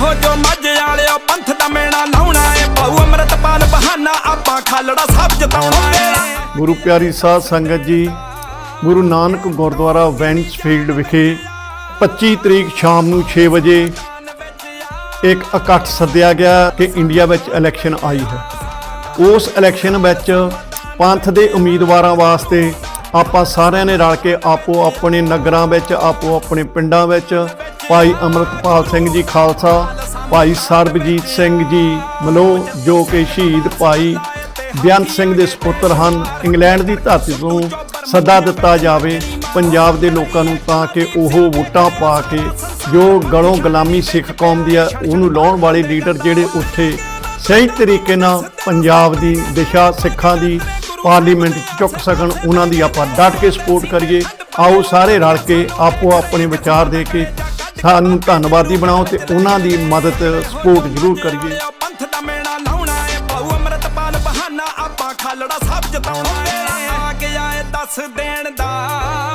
ਇਹੋ ਜੋ ਮੱਝ ਵਾਲਿਓ, ਪੰਥ ਦਾ ਮੇਣਾ ਲਾਉਣਾ ਏ। ਬਹੁ ਅੰਮ੍ਰਿਤਪਾਲ ਬਹਾਨਾ, ਆਪਾਂ ਖਾਲੜਾ ਸਾਹਿਬ ਜਿਤਾਉਣਾ ਏ। ਗੁਰੂ ਪਿਆਰੀ ਸਾਧ ਸੰਗਤ ਜੀ, ਗੁਰੂ ਨਾਨਕ ਗੁਰਦੁਆਰਾ ਵੈਂਸਫੀਲਡ ਵਿਖੇ 25 ਤਰੀਕ ਸ਼ਾਮ ਨੂੰ 6 ਵਜੇ ਇੱਕ ਇਕੱਠ ਸੱਦਿਆ ਗਿਆ ਕਿ ਇੰਡੀਆ ਵਿੱਚ ਇਲੈਕਸ਼ਨ ਆਈ ਹੈ। ਉਸ ਇਲੈਕਸ਼ਨ ਵਿੱਚ ਪੰਥ ਦੇ ਉਮੀਦਵਾਰਾਂ ਵਾਸਤੇ ਆਪਾਂ ਸਾਰਿਆਂ ਨੇ ਰਲ ਕੇ ਆਪੋ ਆਪਣੇ ਨਗਰਾਂ ਵਿੱਚ ਆਪੋ ਆਪਣੇ ਪਿੰਡਾਂ ਵਿੱਚ ਭਾਈ ਅਮਰਤਪਾਲ ਸਿੰਘ ਜੀ ਖਾਲਸਾ, ਭਾਈ ਸਰਬਜੀਤ ਸਿੰਘ ਜੀ ਮਲੋ, ਜੋ ਕਿ ਸ਼ਹੀਦ ਭਾਈ ਬੇਅੰਤ ਸਿੰਘ ਦੇ ਸੁਪੁੱਤਰ ਹਨ। ਇੰਗਲੈਂਡ ਦੀ ਧਰਤੀ ਤੋਂ ਸੱਦਾ ਦਿੱਤਾ ਜਾਵੇ ਪੰਜਾਬ ਦੇ ਲੋਕਾਂ ਨੂੰ ਤਾਂ ਕਿ ਉਹ ਵੋਟਾਂ ਪਾ ਕੇ ਜੋ ਗਲੋਂ ਗੁਲਾਮੀ ਸਿੱਖ ਕੌਮ ਦੀ ਆ, ਉਹਨੂੰ ਲਾਉਣ ਵਾਲੇ ਲੀਡਰ ਜਿਹੜੇ ਉੱਥੇ ਸਹੀ ਤਰੀਕੇ ਨਾਲ ਪੰਜਾਬ ਦੀ ਦਿਸ਼ਾ ਸਿੱਖਾਂ ਦੀ ਪਾਰਲੀਮੈਂਟ 'ਚ ਚੁੱਕ ਸਕਣ, ਉਹਨਾਂ ਦੀ ਆਪਾਂ ਡਟ ਕੇ ਸਪੋਰਟ ਕਰੀਏ। ਆਓ ਸਾਰੇ ਰਲ ਕੇ ਆਪੋ ਆਪਣੇ ਵਿਚਾਰ ਦੇ ਕੇ ਸਾਨੂੰ ਧੰਨਵਾਦੀ ਬਣਾਓ ਤੇ ਉਹਨਾਂ ਦੀ ਮਦਦ, ਸਪੋਰਟ ਜ਼ਰੂਰ ਕਰੀਏ। ਪੰਥ ਦਾ ਮੇਣਾ ਲਾਉਣਾ ਏ ਬਹੁ ਅੰਮ੍ਰਿਤਪਾਲ ਬਹਾਨਾ ਆਪਾਂ ਖਾਲੜਾ ਸਭ ਜਤਾਉਣਾ ਏ। ਆ ਗਿਆ ਏ ਦੱਸ ਦੇਣ ਦਾ।